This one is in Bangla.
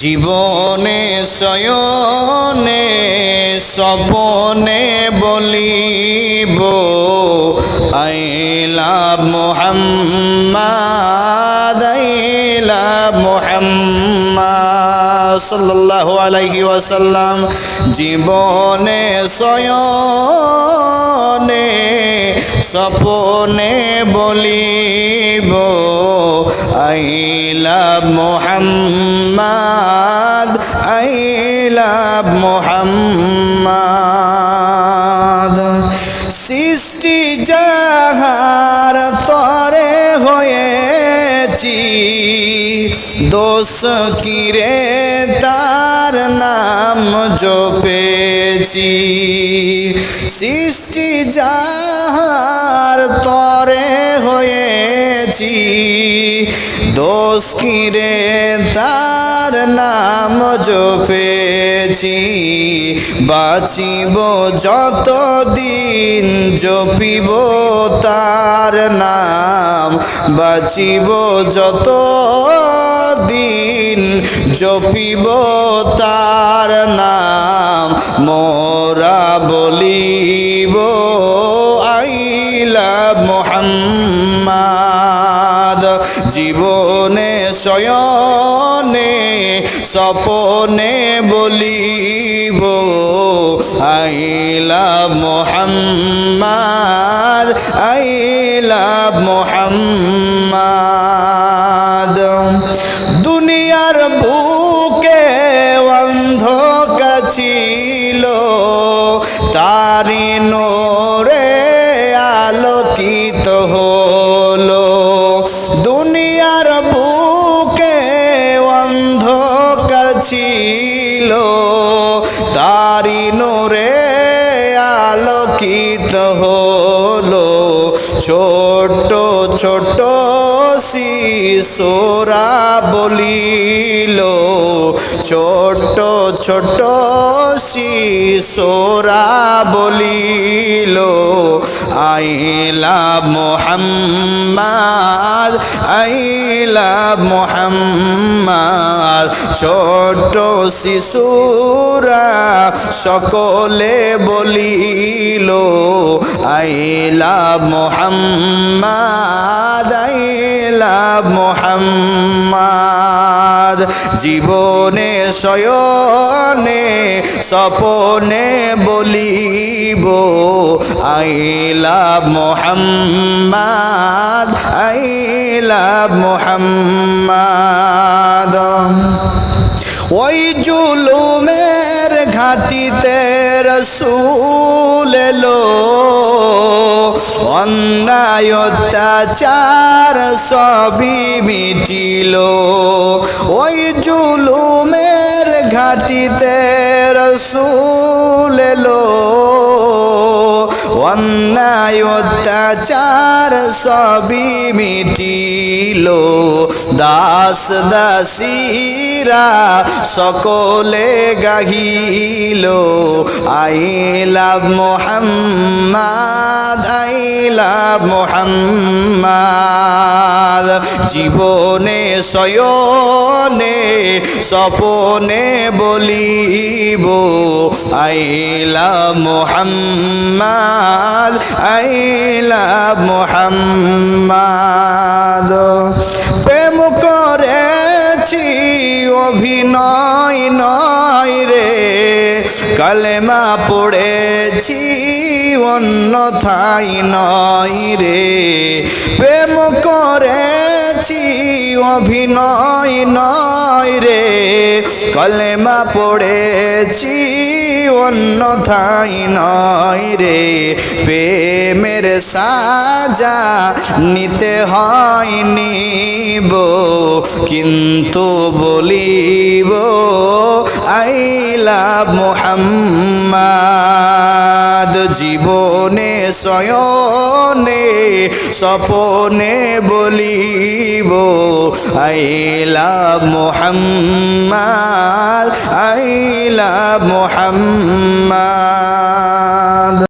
জীবনে শয়নে সপনে বলিব আইলা মোহাম্মদ আইলা মোহাম্মদ। সাল্লাল্লাহু আলাইহি ওয়াসাল্লাম জীবনে শয়নে স্বপনে বলিব আইলা মোহাম্মদ আইলা মোহাম্মদ। সৃষ্টি যাহার তরে হয়েছি দোষ কিরে তার নাম জপেছি? সৃষ্টি যাহার তরে হয়েছি দোষ কিরে তার নাম জপেছি। বাঁচিব যতদিন, জপিব তার নাম। বাঁচিব যত দিন জপিব তার নাম। মোরা বলিব, আইলা মোহাম্মদ জীবনে শয়নে স্বপনে বলিব আইলা মোহাম্মদ আইলা মোহাম্মদ। দুনিয়ার বুকে অন্ধকার ছিল তারি হলো ছোট ছোট শিশুরা বলিল ছোট ছোট শিশুরা বলিল আইলা মোহাম্মদ আইলা মোহাম্মদ। ছোট শিশুরা সকলে বলিল আইলা মোহাম্মদ আইলা মোহাম্মদ। জীবনে শয়নে স্বপনে বলিব আইলা মোহাম্মদ আইলা মোহাম্মদ। ওই জুলুমের ঘাটিতে রসুল অন্যায় অত্যাচার সবই মিটিল। ওই জুলুমের ঘাটিতে রসুল অন্যায় অত্যাচার সবই মিটিল। দাস দাসীরা সকলে গাহিল। আইলাভ মোহাম্মদ আইলাভ মোহাম্মদ। জীবনে শয়নে স্বপনে বলিব আইলা মোহাম্মদ আইলা মোহাম্মদ। প্রেম করেছি অভিনয় নয় রে। কালেমা পড়েছি অন্যথায় নয় রে। প্রেম করেছি অভিনয় নয় রে। কলেমা পড়েছি অন্যথায় নয় রে। প্রেমের সাজা নিতে হয় নিব কিন্তু বলিব আইলা মোহাম্মদ জীবনে শয়নে স্বপনে বলিব আইলা মোহাম্মদ আইলা মোহাম্মদ।